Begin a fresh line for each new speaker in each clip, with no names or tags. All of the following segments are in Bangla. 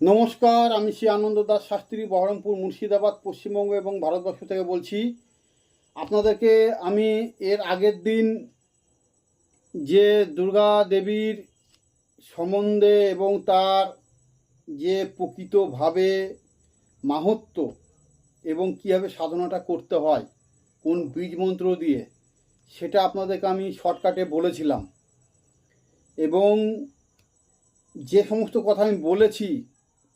নমস্কার, আমি শ্রী আনন্দ দাস শাস্ত্রী, বহরমপুর, মুর্শিদাবাদ, পশ্চিমবঙ্গ এবং ভারতবর্ষ থেকে বলছি। আপনাদেরকে আমি এর আগের দিন যে দুর্গা দেবীর সম্বন্ধে এবং তার যে প্রকৃতভাবে মাহাত্ম্য এবং কীভাবে সাধনাটা করতে হয়, কোন বীজ মন্ত্র দিয়ে, সেটা আপনাদেরকে আমি শর্টকাটে বলেছিলাম। এবং যে সমস্ত কথা আমি বলেছি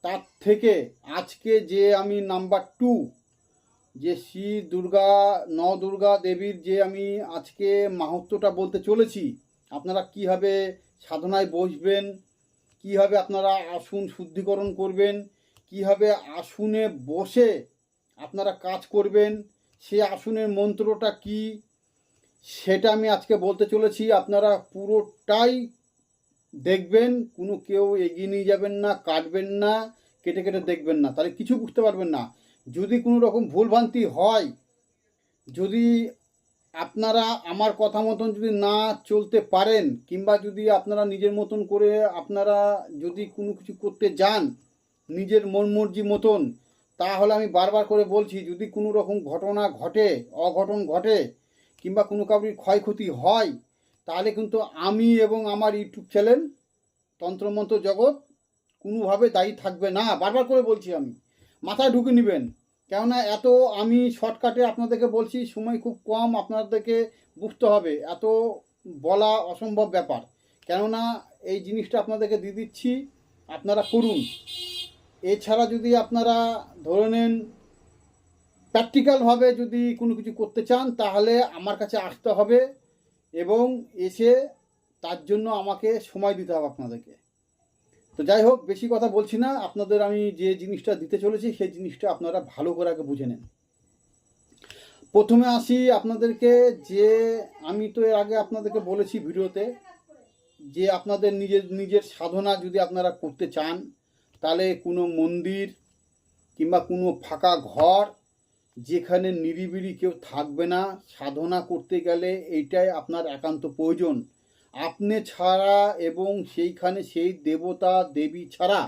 তার থেকে আজকে যে আমি নাম্বার টু, যে শ্রী দুর্গা, ন দুর্গা দেবীর যে আমি আজকে মাহাত্ম্যটা বলতে চলেছি, আপনারা কীভাবে সাধনায় বসবেন, কীভাবে আপনারা আসুন শুদ্ধিকরণ করবেন, কীভাবে আসুনে বসে আপনারা কাজ করবেন, সে আসনের মন্ত্রটা কি, সেটা আমি আজকে বলতে চলেছি। আপনারা পুরোটাই দেখবেন, কোনো কেউ এগিয়ে নিয়ে যাবেন না, কাটবেন না, কেটে কেটে দেখবেন না। তাহলে কিছু বুঝতে পারবেন না। যদি কোনো রকম ভুলভ্রান্তি হয়, যদি আপনারা আমার কথা মতন যদি না চলতে পারেন, কিংবা যদি আপনারা নিজের মতন করে আপনারা যদি কোনো কিছু করতে যান, নিজের মন মর্জি মতন, তাহলে আমি বারবার করে বলছি, যদি কোনো রকম ঘটনা ঘটে, অঘটন ঘটে, কিংবা কোনো কাউরির ক্ষয়ক্ষতি হয় তাহলে কিন্তু আমি এবং আমার ইউটিউব চ্যানেল, তন্ত্রমন্ত্র জগৎ কোনোভাবে দায়ী থাকবে না। বারবার করে বলছি আমি, মাথায় ঢুকে নেবেন। কেননা এত আমি শর্টকাটে আপনাদেরকে বলছি, সময় খুব কম আপনাদেরকে বুঝতে হবে, এত বলা অসম্ভব ব্যাপার। কেননা এই জিনিসটা আপনাদেরকে দিয়ে দিচ্ছি, আপনারা করুন। এছাড়া যদি আপনারা ধরে নেন প্র্যাকটিক্যালভাবে যদি কোনো কিছু করতে চান, তাহলে আমার কাছে আসতে হবে। এবং এসে তার জন্য আমাকে সময় দিতে হবে আপনাদেরকে। তো যাই হোক, বেশি কথা বলছি না। আপনাদের আমি যে জিনিসটা দিতে চলেছি, সেই জিনিসটা আপনারা ভালো করে আগে বুঝে নেন। প্রথমে আসি আপনাদেরকে যে আমি তো এর আগে আপনাদেরকে বলেছি ভিডিওতে যে আপনাদের নিজের নিজের সাধনা যদি আপনারা করতে চান, তাহলে কোনো মন্দির কিংবা কোনো ফাঁকা ঘর যেখানে নিরিবিলি কেউ থাকবে না, সাধনা করতে গেলে এইটাই আপনার একান্ত প্রয়োজন। আপনি ছাড়া এবং সেইখানে সেই দেবতা, দেবী ছাড়া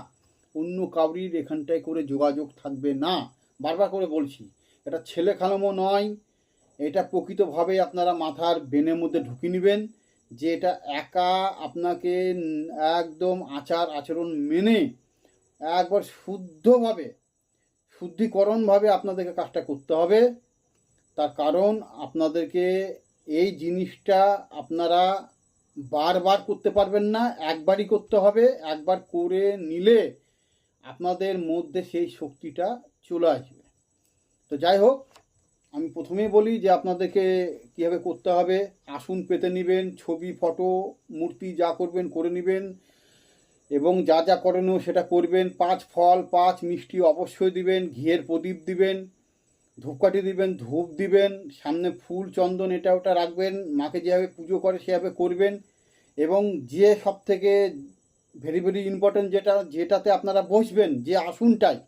অন্য কাউরির এখানটায় করে যোগাযোগ থাকবে না। বারবার করে বলছি, এটা ছেলে খালামো নয়, এটা প্রকৃতভাবে আপনারা মাথার বেনের মধ্যে ঢুকিয়ে নেবেন যে এটা একা আপনাকে একদম আচার আচরণ মেনে একবার শুদ্ধভাবে শুদ্ধিকরণভাবে আপনাদেরকে কাজটা করতে হবে। তার কারণ আপনাদেরকে এই জিনিসটা আপনারা বারবার করতে পারবেন না, একবারই করতে হবে। একবার করে নিলে আপনাদের মধ্যে সেই শক্তিটা চলে আসবে। তো যাই হোক, আমি প্রথমেই বলি যে আপনাদেরকে কীভাবে করতে হবে। আসন পেতে নেবেন, ছবি, ফটো, মূর্তি যা করবেন করে নেবেন। এবং যা যা করণীয় সেটা করবেন। পাঁচ ফল, পাঁচ মিষ্টি অবশ্যই দিবেন, ঘিয়ের প্রদীপ দিবেন, ধূপকাঠি দিবেন, ধূপ দিবেন, সামনে ফুল, চন্দন, এটা ওটা রাখবেন, মাকে যেভাবে পুজো করে সেভাবে করবেন এবং যে সব থেকে ভেরি ভেরি ইম্পর্টেন্ট যেটা, যেটাতে আপনারা বসবেন, যে আসনটায়,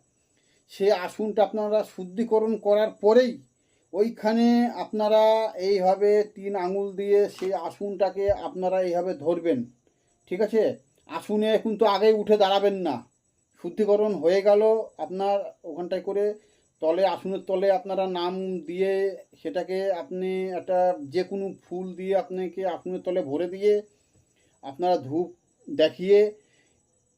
সে আসনটা আপনারা শুদ্ধিকরণ করার পরেই ওইখানে আপনারা এইভাবে তিন আঙুল দিয়ে সেই আসনটাকে আপনারা এইভাবে ধরবেন। ঠিক আছে? আসনে কিন্তু আগে উঠে দাঁড়াবেন না। শুদ্ধিকরণ হয়ে গেল আপনার ওখানটায় করে। তলে আসনের তলে আপনারা নাম দিয়ে সেটাকে আপনি একটা যে কোনো ফুল দিয়ে আপনাকে আসনের তলে ভরে দিয়ে আপনারা ধূপ দেখিয়ে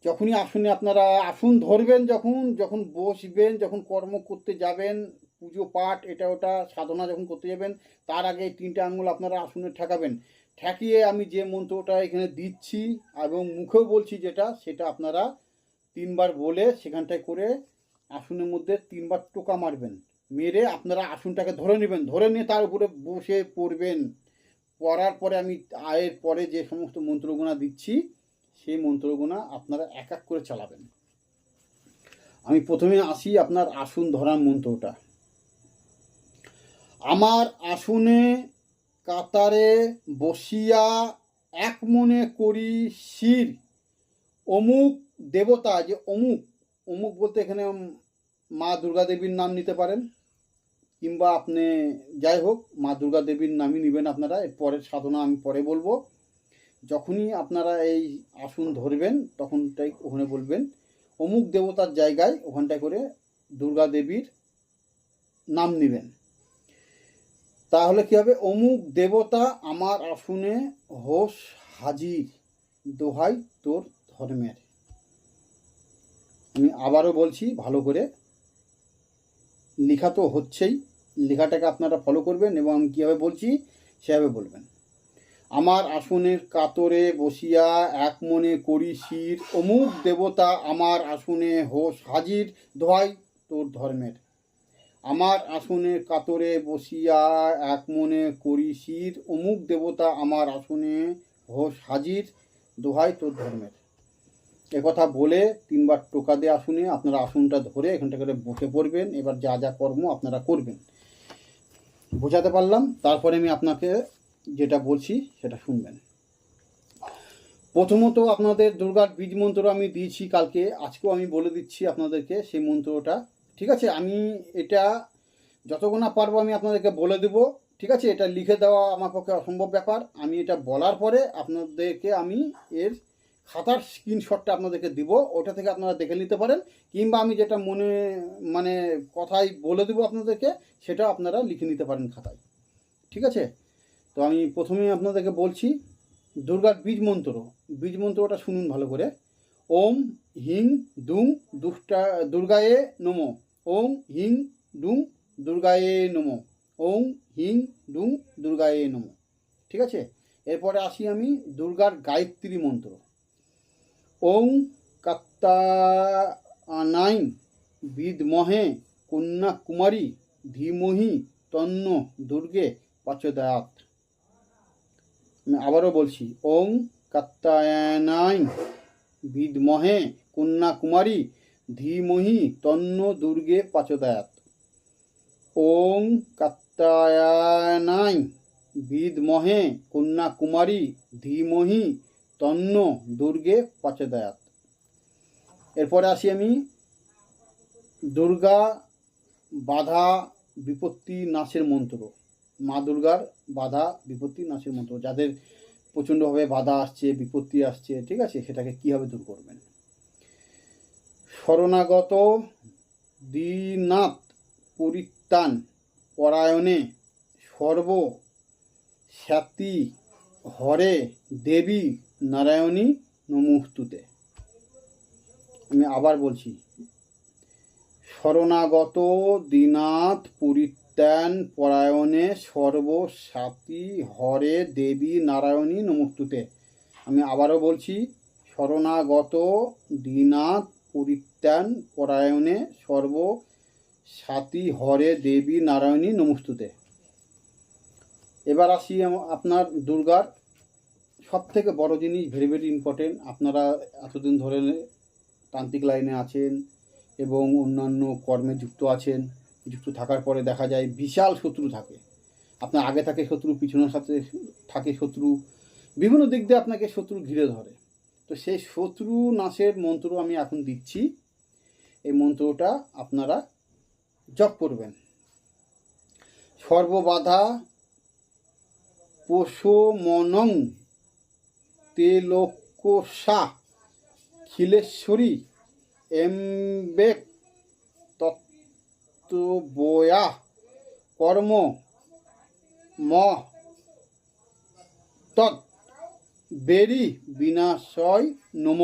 যখনই আসনে আপনারা আসন ধরবেন যখন যখন বসবেন, যখন কর্ম করতে যাবেন, পুজো পাঠ, এটা ওটা সাধনা যখন করতে যাবেন, তার আগে তিনটে আঙুল আপনারা আসনে ঠেকাবেন। ঠেকিয়ে আমি যে মন্ত্রটা এখানে দিচ্ছি এবং মুখেও বলছি যেটা, সেটা আপনারা তিনবার বলে সেখানটায় করে আসনের মধ্যে তিনবার টোকা মারবেন। মেরে আপনারা আসনটাকে ধরে নেবেন। ধরে নিয়ে তার উপরে বসে পড়বেন। পড়ার পরে আমি আয়ের পরে যে সমস্ত মন্ত্রগুণা দিচ্ছি, সেই মন্ত্রগুণা আপনারা এক এক করে চালাবেন। আমি প্রথমে আসি আপনার আসন ধরার মন্ত্রটা। আমার আসনে কাতারে বসিয়া এক মনে করি শির। অমুক দেবতা, যে অমুক অমুক বলতে এখানে মা দুর্গা দেবীর নাম নিতে পারেন, কিংবা আপনি যাই হোক, মা দুর্গা দেবীর নামই নেবেন আপনারা, এর পরের সাধনা আমি পরে বলব। যখনই আপনারা এই আসন ধরবেন তখন তাই ওখানে বলবেন, অমুক দেবতার জায়গায় ওখানটায় করে দুর্গা দেবীর নাম নেবেন। তাহলে কি হবে? অমুক দেবতা আমার আসনে হোস হাজির, দোহাই তোর ধর্মের। আমি আবারও বলছি, ভালো করে। লেখা তো হচ্ছেই, লেখাটাকে আপনারা ফলো করবেন এবং আমি কীভাবে বলছি, সেভাবে বলবেন। আমার আসনের কাতরে বসিয়া এক মনে করি শির, অমুক দেবতা আমার আসনে হোস হাজির, দোহাই তোর ধর্মের। আমার আসনে কাতরে বসিয়া এক মনে করি শির, অমুক দেবতা আমার আসনে হোস হাজির, দোহাই তোর ধর্মের। কথা বলে তিনবার টোকা দিয়ে আসুনে, আপনারা আসনটা ধরে এখানটা করে বসে পড়বেন, এবার যা যা কর্ম আপনারা করবেন। বোঝাতে পারলাম, তারপরে আমি আপনাকে যেটা বলছি সেটা শুনবেন। প্রথমত আপনাদের দুর্গার বীজ মন্ত্র আমি দিয়েছি কালকে, আজকেও আমি বলে দিচ্ছি আপনাদেরকে, সেই মন্ত্রটা ঠিক আছে? আমি এটা যতক্ষণ না পারব আমি আপনাদেরকে বলে দেবো। ঠিক আছে? এটা লিখে দেওয়া আমার পক্ষে অসম্ভব ব্যাপার। আমি এটা বলার পরে আপনাদেরকে আমি এর খাতার স্ক্রিনশটটা আপনাদেরকে দিব। ওটা থেকে আপনারা দেখে নিতে পারেন। কিংবা আমি যেটা মনে মানে কথাই বলে দেবো আপনাদেরকে, সেটা আপনারা লিখে নিতে পারেন খাতায়। ঠিক আছে? তো আমি প্রথমে আপনাদেরকে বলছি, দুর্গার বীজ মন্ত্র। বীজ মন্ত্রটা শুনুন ভালো করে। ওম হিং দুং দুষ্টা, দুর্গায়ে নম। ওম হিং দুং দুর্গায়ে নম। ওং হিং দুং দুর্গায়ে নম। ঠিক আছে? এরপরে আসি আমি দুর্গার গায়ত্রী মন্ত্র। ওং কাত্তানাইন বিদমহে কন্যা কুমারী ধীমহি তন্ন দুর্গে পাচদায়াত। আমি আবারও বলছি, ওং কাত্তায়নাইন বিদমহে কন্যা কুমারী ধীমহি তন্ন দুর্গে পাচদায়াত। ওং কাত্তায়নাইন বিদমহে কন্যা কুমারী ধীমহি তন্ন দুর্গে পাচদায়াত। এরপরে আসি আমি, দুর্গা বাধা বিপত্তি নাশের মন্ত্র। মা দুর্গার বাধা বিপত্তি নাশের মন্ত্র। যাদের প্রচণ্ডভাবে বাধা আসছে, বিপত্তি আসছে, ঠিক আছে? সেটাকে কীভাবে দূর করবেন? শরণাগত দীনাথ পরিত্রাণ পরায়ণে সর্ব স্যাতি হরে দেবী নারায়ণী নমুস্তুতে আমি আবার বলছি, শরণাগত দীনাথ পরিত্রাণ পরায়ণে সর্বসাতী হরে দেবী নারায়ণী নমস্তুতে আমি আবারও বলছি, শরণাগত দীনাথ পরিত্রাণ পরায়ণে সর্বসাতী হরে দেবী নারায়ণী নমস্তুতে। এবার আসি আপনার দুর্গার সব থেকে বড় জিনিস ভেরি ভেরি ইম্পর্টেন্ট আপনারা এতদিন ধরে তান্ত্রিক লাইনে আছেন এবং অন্যান্য কর্মে যুক্ত আছেন, যুক্ত থাকার পরে দেখা যায় বিশাল শত্রু থাকে। আপনার আগে থাকে শত্রু, পিছনের সাথে থাকে শত্রু, বিভিন্ন দিক দিয়ে আপনাকে শত্রু ঘিরে ধরে। তো সেই শত্রু নাশের মন্ত্র আমি এখন দিচ্ছি। এই মন্ত্রটা আপনারা জপ করবেন। সর্ববাধা পোষমনং তেলোকসা খিলেশ্বরী এমবেক তত্ত্ববয়া কর্ম ম তৎ। বেরি বিনাশয় নম।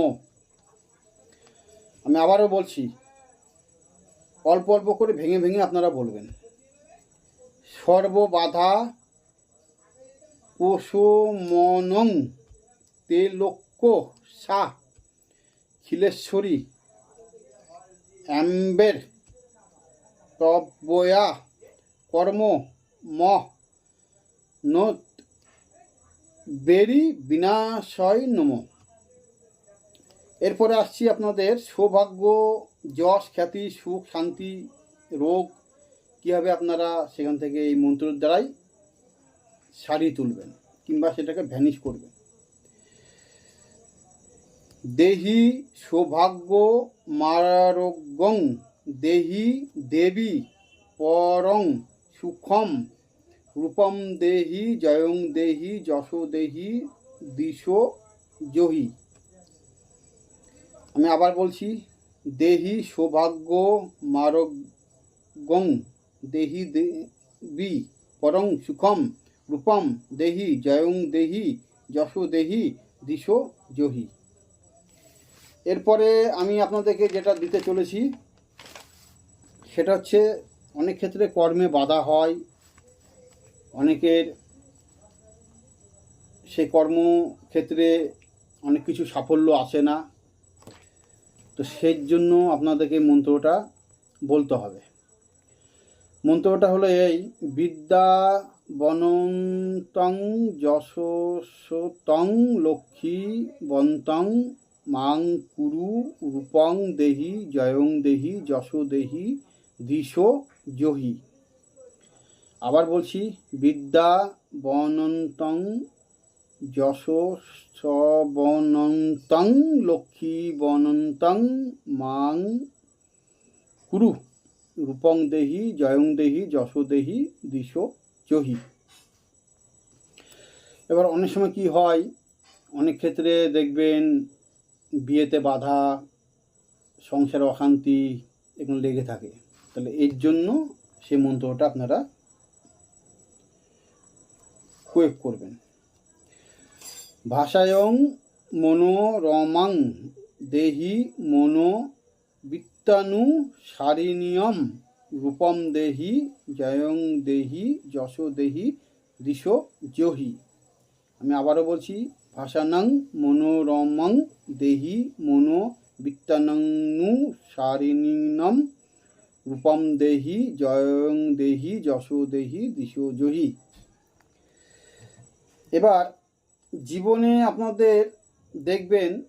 আমি আবারও বলছি, অল্প অল্প করে ভেঙে ভেঙে আপনারা বলবেন। সর্ববাধা পোষমনং তেলোক্য সা খিলেশ্বরী অ্যাম্বের তব্বয়া কর্ম ম নোত বেরি বিনাশয় নম। এরপরে আসছি আপনাদের সৌভাগ্য, যশ, খ্যাতি, সুখ, শান্তি, রোগ, কীভাবে আপনারা সেখান থেকে এই মন্ত্রের দ্বারাই সারিয়ে তুলবেন কিংবা সেটাকে ভ্যানিশ করবেন। দেহি সৌভাগ্য মারারোগ্যং, দেহি দেবী পরং সুখম রূপম দেহি, জয়ং দেহি, যশো দেহি, দিশো জহি। আমি আবার বলছি, দেহি সৌভাগ্য মারগং, দেহি দেবী পরং সুখম, রূপম দেহি, জয়ং দেহি, যশো দেহি, দিশো জহি। এরপরে আমি আপনাদেরকে যেটা দিতে চলেছি, সেটা হচ্ছে অনেক ক্ষেত্রে কর্মে বাধা হয় অনেকের সে কর্মক্ষেত্রে অনেক কিছু সাফল্য আসে না। তো সেই জন্য আপনাদেরকে মন্ত্রটা বলতে হবে। মন্ত্রটা হলো এই, বিদ্যা বনন্তং যশস্বতং লক্ষ্মী বন্তং মাং কুরু রূপং দেহি জয়ং দেহি যশ দেহি দিশো জহি। আবার বলছি, বিদ্যা বনন্তং যশ সবনন্তং লক্ষ্মী বনন্তং মাং কুরু রূপং দেহি জয়ং দেহি যশ দেহি দিশো জহি। এবার অনেক সময় কি হয়, অনেক ক্ষেত্রে দেখবেন বিয়েতে বাধা, সংসারে অশান্তি এগুলো লেগে থাকে। তাহলে এর জন্য সেই মন্ত্রটা আপনারা প্রয়োগ করবেন। ভাষায়ং মনোরমাং দেহি মনো বিত্তানু সারিনিয়ম রূপম দেহি জয়ং দেহি যশ দেহি দিশো জহি। আমি আবারও বলছি, ভাষানং মনোরমং দেহি মনো বিত্তানু সারিণীনম রূপম দেহি জয়ং দেহি যশ দেহি দিশো জহি। এবার জীবনে আপনাদের দেখবেন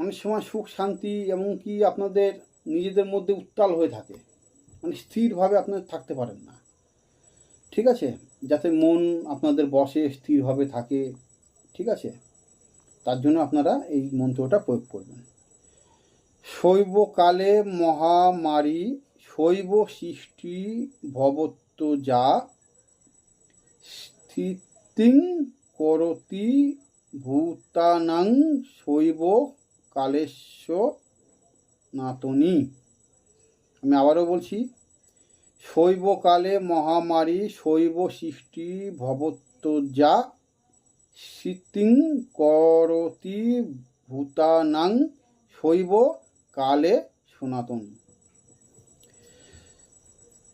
অনেক সময় সুখ, শান্তি এমনকি আপনাদের নিজেদের মধ্যে উত্তাল হয়ে থাকে। মানে স্থিরভাবে আপনারা থাকতে পারেন না। ঠিক আছে? যাতে মন আপনাদের বসে, স্থিরভাবে থাকে। ঠিক আছে? তার জন্য আপনারা এই মন্ত্রটা প্রয়োগ করবেন। শৈবকালে মহামারী, শৈব সৃষ্টি ভবত্ব যা স্থিতিং করতি ভূতানাং শৈব কালেস্য নাতনি। আমি আবারও বলছি, শৈবকালে মহামারী, শৈব সৃষ্টি ভবত্ব যা শীতিং করতি ভূতানাং শৈব কালে সনাতন।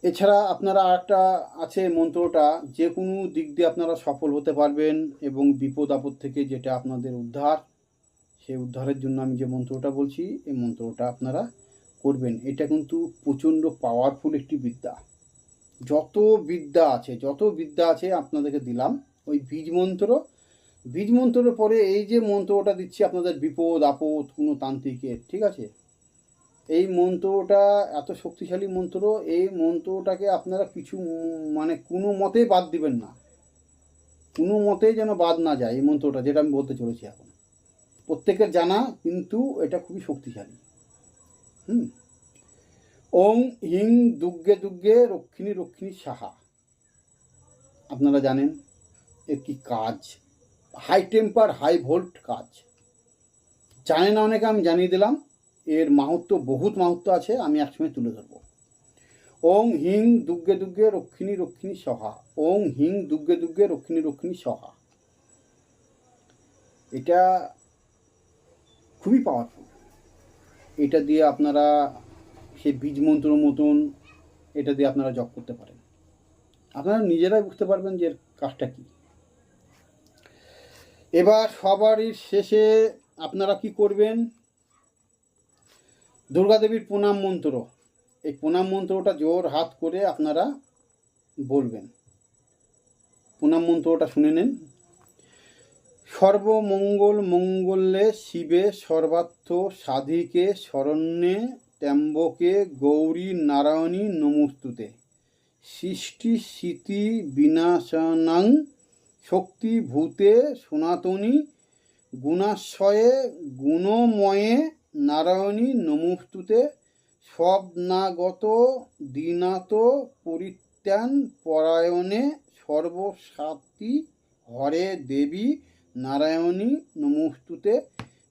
এছাড়া আপনারা আরেকটা আছে মন্ত্রটা যে কোনো দিক দিয়ে আপনারা সফল হতে পারবেন এবং বিপদ আপদ থেকে যেটা আপনাদের উদ্ধার, সেই উদ্ধারের জন্য আমি যে মন্ত্রটা বলছি, এই মন্ত্রটা আপনারা করবেন। এটা কিন্তু প্রচণ্ড পাওয়ারফুল একটি বিদ্যা। যত বিদ্যা আছে, যত বিদ্যা আছে আপনাদেরকে দিলাম, ওই বীজ মন্ত্র, বীজ মন্ত্রের পরে এই যে মন্ত্রটা দিচ্ছি আপনাদের বিপদ আপদ, কোনো তান্ত্রিকের, ঠিক আছে? এই মন্ত্রটা, এত শক্তিশালী মন্ত্র, এই মন্ত্রটাকে আপনারা কিছু মানে কোনো মতেই বাদ দিবেন না। কোনো মতেই যেন বাদ না যায় এই মন্ত্রটা, যেটা আমি বলতে চলেছি এখন। প্রত্যেকের জানা, কিন্তু এটা খুবই শক্তিশালী। হুম? ওং হিং দুগ্গে দুগ্গে রক্ষিণী রক্ষিণী সাহা। আপনারা জানেন, এর কি কাজ? হাই টেম্পার, হাই ভোল্ট কাজ। জানে না অনেকে, আমি জানিয়ে দিলাম। এর মাহাত্ম, বহুত মাহাত্ম আছে, আমি একসময় তুলে ধরবো। ওং হিং দুগ্গে দুগ্গে রক্ষিণী রক্ষিণী সহা। ওং হিং দুগ্গে দুগ্গে রক্ষিণী রক্ষিণী সহা। এটা খুবই পাওয়ারফুল এটা দিয়ে আপনারা সে বীজ মন্ত্র মতন এটা দিয়ে আপনারা জপ করতে পারেন। আপনারা নিজেরাই বুঝতে পারবেন যে এর কাজটা কী। এবার সবারই শেষে আপনারা কি করবেন? দুর্গাদেবীর প্রণাম মন্ত্র। এই প্রণাম মন্ত্রটা জোর হাত করে আপনারা বলবেন। প্রণাম মন্ত্রটা শুনে নেন। সর্বমঙ্গল মঙ্গলে শিবে সর্বার্থ সাধিকে শরণ্যে ত্র্যম্বকে গৌরী নারায়ণী নমস্তুতে। সৃষ্টি স্মৃতি বিনাশনাং শক্তি ভূতে সনাতনী গুণাশয়ে গুণময়ে নারায়ণী নমস্তুতে স্বপ্নাগত দীনাত পরিত্যান পরায়ণে সর্বসাত্ী হরে দেবী নারায়ণী নমস্তুতে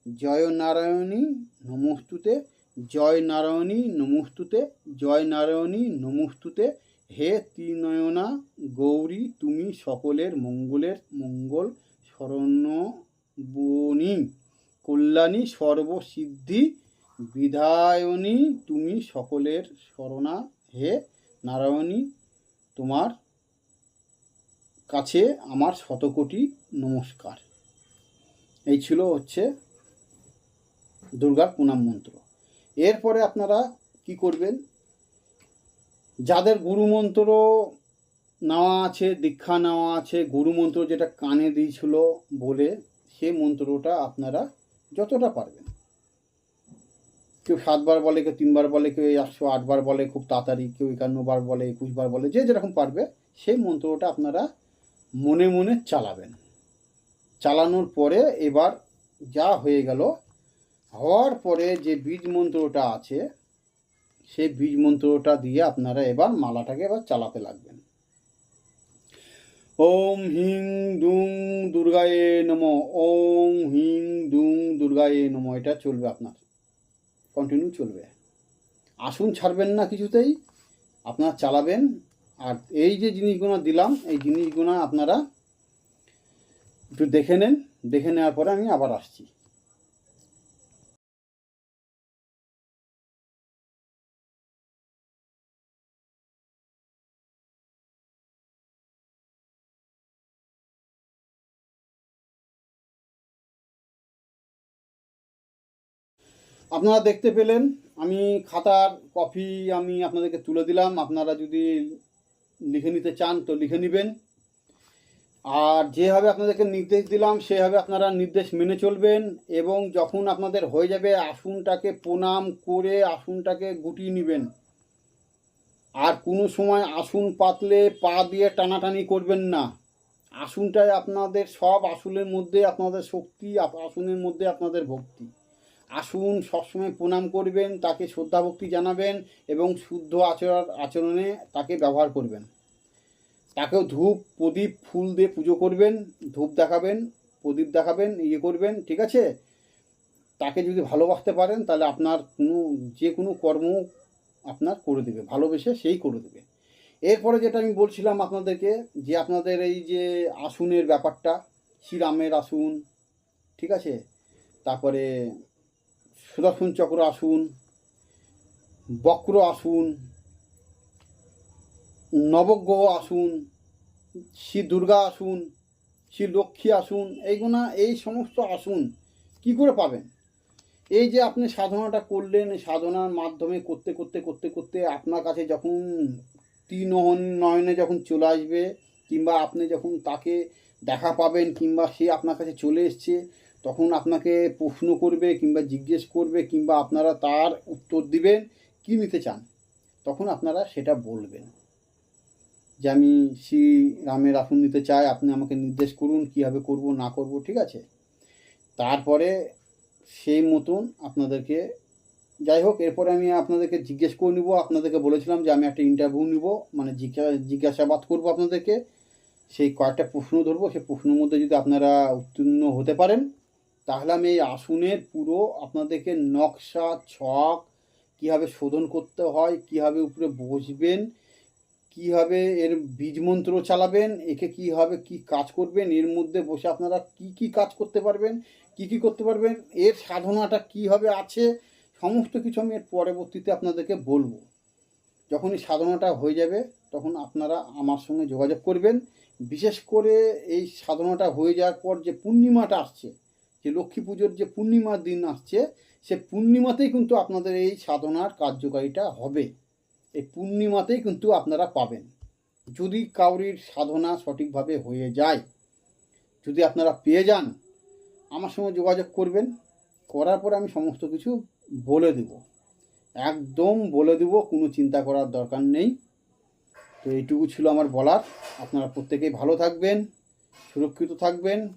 জয় নারায়ণী নমস্তুতে জয় নারায়ণী নমস্তুতে জয় নারায়ণী নমস্তুতে হে ত্রিনয়না গৌরী তুমি সকলের মঙ্গলের মঙ্গল শরণ্যবনী কল্যাণী সর্বসিদ্ধি বিধায়নী, তুমি সকলের শরণা হে নারায়ণী, তোমার কাছে আমার শতকোটি নমস্কার। এই ছিল হচ্ছে দুর্গার প্রণাম মন্ত্র। এরপরে আপনারা কি করবেন? যাদের গুরুমন্ত্র নেওয়া আছে, দীক্ষা নেওয়া আছে, গুরুমন্ত্র যেটা কানে দিয়েছিল বলে সে মন্ত্রটা আপনারা যতটা পারবেন কেউ সাতবার বলে, কেউ তিনবার বলে, কেউ একশো আটবার বলে, খুব তাড়াতাড়ি, কেউ একান্নবার বলে, একুশবার বলে, যে যেরকম পারবে, সেই মন্ত্রটা আপনারা মনে মনে চালাবেন। চালানোর পরে এবার যা হয়ে গেল, হওয়ার পরে যে বীজ মন্ত্রটা আছে, সেই বীজ মন্ত্রটা দিয়ে আপনারা এবার মালাটাকে এবার চালাতে লাগবেন। ওম হিং দুং দুর্গায়ে নম, ওম হিং দুং দুর্গায়ে নম, এটা চলবে আপনার। কন্টিনিউ চলবে। আসুন ছাড়বেন না কিছুতেই, আপনারা চালাবেন। আর এই যে জিনিসগুলো দিলাম, এই জিনিসগুলো আপনারা একটু দেখে নেন। দেখে নেওয়ার পরে আমি আবার আসছি। আপনারা দেখতে পেলেন, আমি খাতার কপি আমি আপনাদেরকে তুলে দিলাম, আপনারা যদি লিখে নিতে চান তো লিখে নেবেন। আর যেভাবে আপনাদেরকে নির্দেশ দিলাম, সেভাবে আপনারা নির্দেশ মেনে চলবেন এবং যখন আপনাদের হয়ে যাবে, আসনটাকে প্রণাম করে আসনটাকে গুটিয়ে নেবেন। আর কোনো সময় আসন পাতলে পা দিয়ে টানাটানি করবেন না। আসনটায় আপনাদের সব আসনের মধ্যে, আপনাদের শক্তি আসনের মধ্যে আপনাদের ভক্তি। আসুন, সবসময় প্রণাম করবেন, তাকে শ্রদ্ধাভক্তি জানাবেন এবং শুদ্ধ আচরণ, আচরণে তাকে ব্যবহার করবেন। তাকেও ধূপ, প্রদীপ, ফুল দিয়ে পুজো করবেন, ধূপ দেখাবেন, প্রদীপ দেখাবেন ইয়ে করবেন, ঠিক আছে? তাকে যদি ভালোবাসতে পারেন, তাহলে আপনার কোনো, যে কোনো কর্ম আপনার করে দেবে, ভালোবেসে সেই করে দেবে। এরপরে যেটা আমি বলছিলাম আপনাদেরকে, যে আপনাদের এই যে আসুনের ব্যাপারটা, শ্রীরামের আসুন, ঠিক আছে? তারপরে সুদর্শন চক্র আসুন, বক্র আসুন, নবগ্রহ আসুন, শ্রী দুর্গা আসুন, শ্রী লক্ষ্মী আসুন এইগুলা এই সমস্ত আসুন, কি করে পাবেন? এই যে আপনি সাধনাটা করলেন, সাধনার মাধ্যমে করতে করতে করতে করতে আপনার কাছে যখন তিন নয়নে যখন চলে আসবে, কিংবা আপনি যখন তাকে দেখা পাবেন, কিংবা সে আপনার কাছে চলে এসছে তখন আপনাকে প্রশ্ন করবে কিংবা জিজ্ঞেস করবে কিংবা আপনারা তার উত্তর দিবেন, কি নিতে চান? তখন আপনারা সেটা বলবেন। যে আমি শ্রী রামের আসন নিতে চাই, আপনি আমাকে নির্দেশ করুন কীভাবে করব, না করব, ঠিক আছে? তারপরে সেই মতন আপনাদেরকে, যাই হোক, এরপরে আমি আপনাদেরকে জিজ্ঞেস করে নিব। আপনাদেরকে বলেছিলাম যে আমি একটা ইন্টারভিউ নিব মানে জিজ্ঞাসা জিজ্ঞাসাবাদ করব আপনাদেরকে। সেই কয়েকটা প্রশ্ন ধরবো। সেই প্রশ্নের মধ্যে যদি আপনারা উত্তীর্ণ হতে পারেন তাহলে আমি এই আসনের পুরো আপনাদেরকে নকশা, ছক, কীভাবে শোধন করতে হয়, কীভাবে উপরে বসবেন, কীভাবে এর বীজ মন্ত্র চালাবেন, একে কীভাবে কি কাজ করবেন, এর মধ্যে বসে আপনারা কি কি কাজ করতে পারবেন, কি কি করতে পারবেন, এর সাধনাটা কীভাবে আছে, সমস্ত কিছু আমি এর পরবর্তীতে আপনাদেরকে বলব। যখন এই সাধনাটা হয়ে যাবে, তখন আপনারা আমার সঙ্গে যোগাযোগ করবেন। বিশেষ করে এই সাধনাটা হয়ে যাওয়ার পর যে পূর্ণিমাটা আসছে যে লক্ষ্মী পুজোর যে পূর্ণিমার দিন আসছে, সে পূর্ণিমাতেই কিন্তু আপনাদের এই সাধনার কার্যকারিতা হবে। এই পূর্ণিমাতেই কিন্তু আপনারা পাবেন। যদি কাউরির সাধনা সঠিকভাবে হয়ে যায়, যদি আপনারা পেয়ে যান, আমার সঙ্গে যোগাযোগ করবেন। করার পরে আমি সমস্ত কিছু বলে দেব। একদম বলে দেব, কোনো চিন্তা করার দরকার নেই। তো এইটুকু ছিল আমার বলার। আপনারা প্রত্যেকেই ভালো থাকবেন, সুরক্ষিত থাকবেন।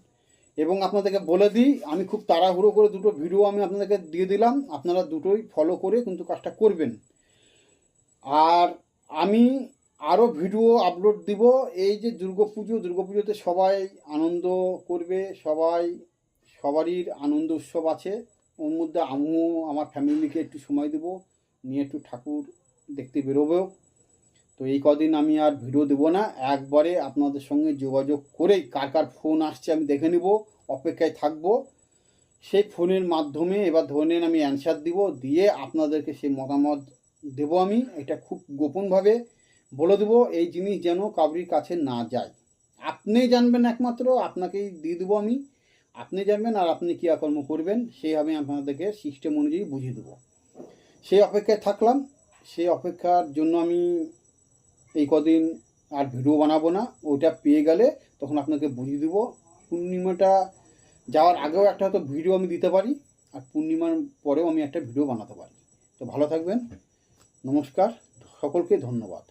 এবং আপনাদেরকে বলে দিই, আমি খুব তাড়াহুড়ো করে দুটো ভিডিও আমি আপনাদেরকে দিয়ে দিলাম। আপনারা দুটোই ফলো করে কিন্তু কাজটা করবেন। আর আমি আরও ভিডিও আপলোড দিব। এই যে দুর্গা দুর্গাপুজো দুর্গাপুজোতে সবাই আনন্দ করবে, সবাই, সবারই আনন্দ উৎসব আছে। ওর মধ্যে আমিও, আমার ফ্যামিলিকে একটু সময় দেবো, নিয়ে একটু ঠাকুর দেখতে বেরোবো। তো এই কদিন আমি আর ভিডিও দেবো না, একবারে আপনাদের সঙ্গে যোগাযোগ করেই কার কার ফোন আসছে আমি দেখে নিব, অপেক্ষায় থাকব। সেই ফোনের মাধ্যমে এবার ধরে নিন আমি অ্যান্সার দিব, দিয়ে আপনাদেরকে সেই মতামত দেবো আমি, এটা খুব গোপনভাবে বলে দেবো, এই জিনিস যেন কাউরির কাছে না যায়। আপনি জানবেন একমাত্র, আপনাকেই দিয়ে দেবো আমি। আপনি জানবেন আর আপনি ক্রিয়াকর্ম করবেন সেইভাবে আপনাদেরকে সিস্টেম অনুযায়ী বুঝিয়ে দেবো। সেই অপেক্ষায় থাকলাম, সেই অপেক্ষার জন্য আমি এই কদিন আর ভিডিও বানাবো না, ওইটা পেয়ে গেলে তখন আপনাকে বুঝিয়ে দেবো। পূর্ণিমাটা যাওয়ার আগেও একটা হয়তো ভিডিও আমি দিতে পারি, আর পূর্ণিমার পরেও আমি একটা ভিডিও বানাতে পারি। তো ভালো থাকবেন, নমস্কার, সকলকে ধন্যবাদ।